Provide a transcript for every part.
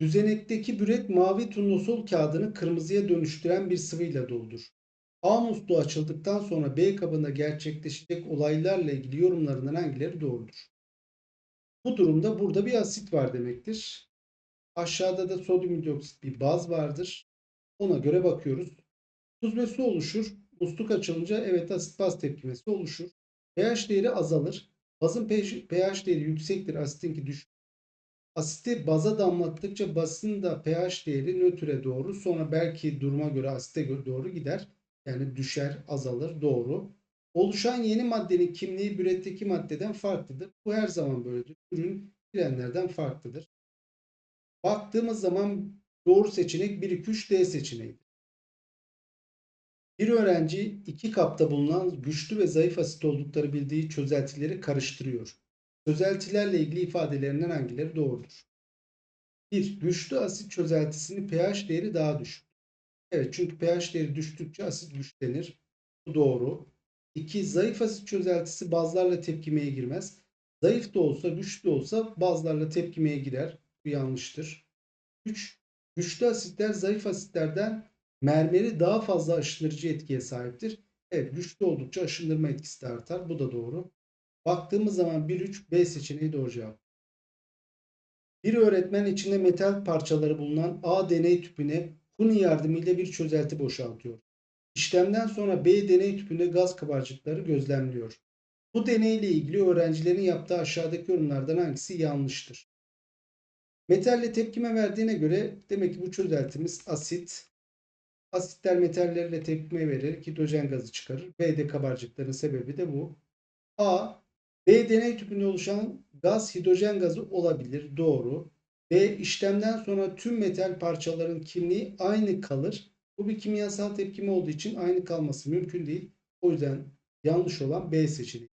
Düzenekteki büret mavi turnusol kağıdını kırmızıya dönüştüren bir sıvıyla doludur. A musluğu açıldıktan sonra B kabında gerçekleşecek olaylarla ilgili yorumlarından hangileri doğrudur? Bu durumda burada bir asit var demektir. Aşağıda da sodyum hidroksit bir baz vardır. Ona göre bakıyoruz. Tuz ve su oluşur. Musluk açılınca evet asit baz tepkimesi oluşur. pH değeri azalır. Bazın pH değeri yüksektir. Asitinki düşük. Asiti baza damlattıkça basın da pH değeri nötre doğru. Sonra belki duruma göre asite doğru gider. Yani düşer, azalır. Doğru. Oluşan yeni maddenin kimliği büretteki maddeden farklıdır. Bu her zaman böyledir. Ürün girenlerden farklıdır. Baktığımız zaman doğru seçenek 1, 2, 3 D seçeneğidir. Bir öğrenci iki kapta bulunan güçlü ve zayıf asit oldukları bildiği çözeltileri karıştırıyor. Çözeltilerle ilgili ifadelerinden hangileri doğrudur? 1. Güçlü asit çözeltisinin pH değeri daha düşük. Evet çünkü pH değeri düştükçe asit güçlenir. Bu doğru. 2. Zayıf asit çözeltisi bazlarla tepkimeye girmez. Zayıf da olsa güçlü de olsa bazlarla tepkimeye girer. Bu yanlıştır. 3. Güçlü asitler zayıf asitlerden mermeri daha fazla aşındırıcı etkiye sahiptir. Evet güçlü oldukça aşındırma etkisi de artar. Bu da doğru. Baktığımız zaman 1-3 B seçeneği doğru cevap. Bir öğretmen içinde metal parçaları bulunan A deney tüpüne kuni yardımıyla bir çözelti boşaltıyor. İşlemden sonra B deney tüpünde gaz kabarcıkları gözlemliyor. Bu deneyle ilgili öğrencilerin yaptığı aşağıdaki yorumlardan hangisi yanlıştır? Metalle tepkime verdiğine göre demek ki bu çözeltimiz asit. Asitler metallerle tepkime vererek hidrojen gazı çıkarır. B'de kabarcıkların sebebi de bu. A. B deney tüpünde oluşan gaz hidrojen gazı olabilir. Doğru. B işlemden sonra tüm metal parçaların kimliği aynı kalır. Bu bir kimyasal tepkime olduğu için aynı kalması mümkün değil. O yüzden yanlış olan B seçeneği.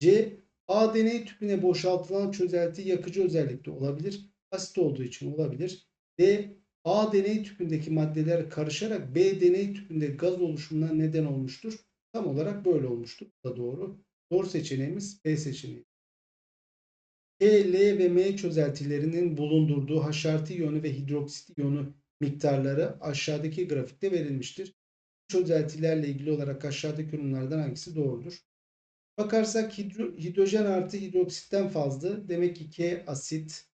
C. A deney tüpüne boşaltılan çözelti yakıcı özellikte olabilir. Asit olduğu için olabilir. D. A deney tüpündeki maddeler karışarak B deney tüpünde gaz oluşumuna neden olmuştur. Tam olarak böyle olmuştur. Bu da doğru. Doğru seçeneğimiz B seçeneği. K, L ve M çözeltilerinin bulundurduğu haşartı iyonu ve hidroksit iyonu miktarları aşağıdaki grafikte verilmiştir. Çözeltilerle ilgili olarak aşağıdaki ürünlerden hangisi doğrudur? Bakarsak hidro, hidrojen artı hidroksitten fazla. Demek ki K asit.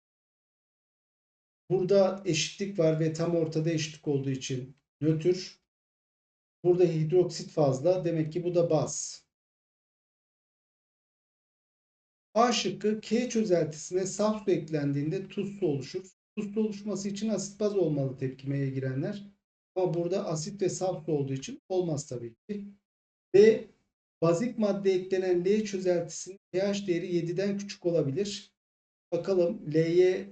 Burada eşitlik var ve tam ortada eşitlik olduğu için nötr. Burada hidroksit fazla. Demek ki bu da baz. A şıkkı K çözeltisine saf su eklendiğinde tuz su oluşur. Tuz su oluşması için asit baz olmalı tepkimeye girenler. Ama burada asit ve saf su olduğu için olmaz tabii ki. B bazik madde eklenen L çözeltisinin pH değeri 7'den küçük olabilir. Bakalım L'ye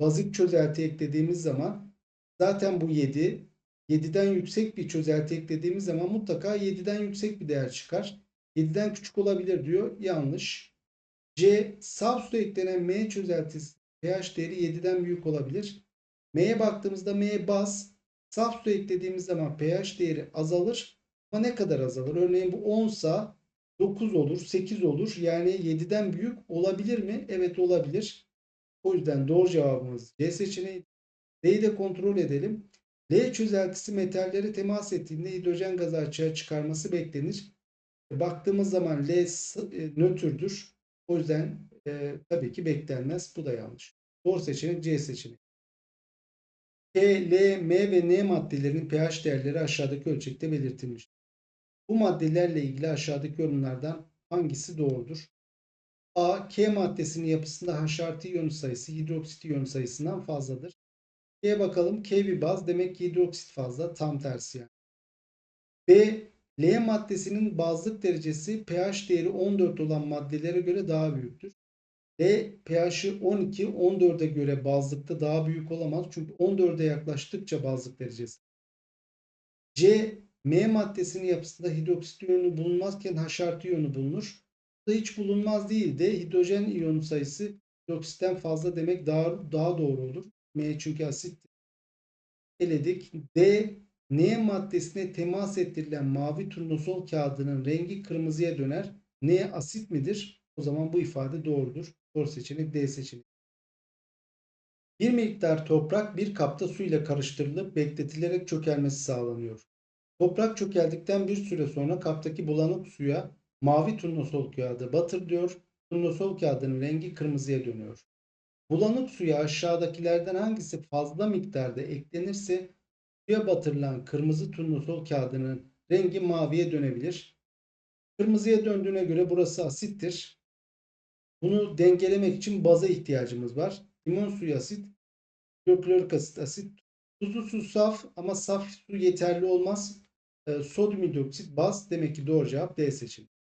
bazik çözelti eklediğimiz zaman zaten bu 7. 7'den yüksek bir çözelti eklediğimiz zaman mutlaka 7'den yüksek bir değer çıkar. 7'den küçük olabilir diyor. Yanlış. C. Saf su eklenen M çözeltisi pH değeri 7'den büyük olabilir. M'ye baktığımızda M baz. Saf su eklediğimiz zaman pH değeri azalır. Ama ne kadar azalır? Örneğin bu 10 sa 9 olur, 8 olur. Yani 7'den büyük olabilir mi? Evet olabilir. O yüzden doğru cevabımız C seçeneği. D'yi de kontrol edelim. L çözeltisi metallere temas ettiğinde hidrojen gazı açığa çıkarması beklenir. Baktığımız zaman L e, nötrdür. O yüzden e, tabii ki beklenmez. Bu da yanlış. Doğru seçenek C seçeneği. K, L, M ve N maddelerinin pH değerleri aşağıdaki ölçekte belirtilmiş. Bu maddelerle ilgili aşağıdaki yorumlardan hangisi doğrudur? A. K maddesinin yapısında H artı iyon sayısı hidroksit iyon sayısından fazladır. K'ye bakalım. K bir baz demek ki hidroksit fazla. Tam tersi yani. B. L maddesinin bazlık derecesi pH değeri 14 olan maddelere göre daha büyüktür. L pH'i 12, 14'e göre bazlıkta daha büyük olamaz. Çünkü 14'e yaklaştıkça bazlık derecesi. C, M maddesinin yapısında hidroksit iyonu bulunmazken H artı iyonu bulunur. Bu da hiç bulunmaz değil de hidrojen iyonu sayısı hidroksitten fazla demek daha, daha doğru olur. M çünkü asit. Eledik. D, N maddesine temas ettirilen mavi turnusol kağıdının rengi kırmızıya döner. N asit midir? O zaman bu ifade doğrudur. Doğru seçenek D seçeneği. Bir miktar toprak bir kapta su ile karıştırılıp bekletilerek çökelmesi sağlanıyor. Toprak çökeldikten bir süre sonra kaptaki bulanık suya mavi turnusol kağıdı batırılıyor. Turnusol kağıdının rengi kırmızıya dönüyor. Bulanık suya aşağıdakilerden hangisi fazla miktarda eklenirse suya batırılan kırmızı turnusol kağıdının rengi maviye dönebilir. Kırmızıya döndüğüne göre burası asittir. Bunu dengelemek için baza ihtiyacımız var. Limon suyu asit, hidroklorik asit asit, tuzlu su saf ama saf su yeterli olmaz. Ee, sodyum hidroksit baz demek ki doğru cevap D seçeneği.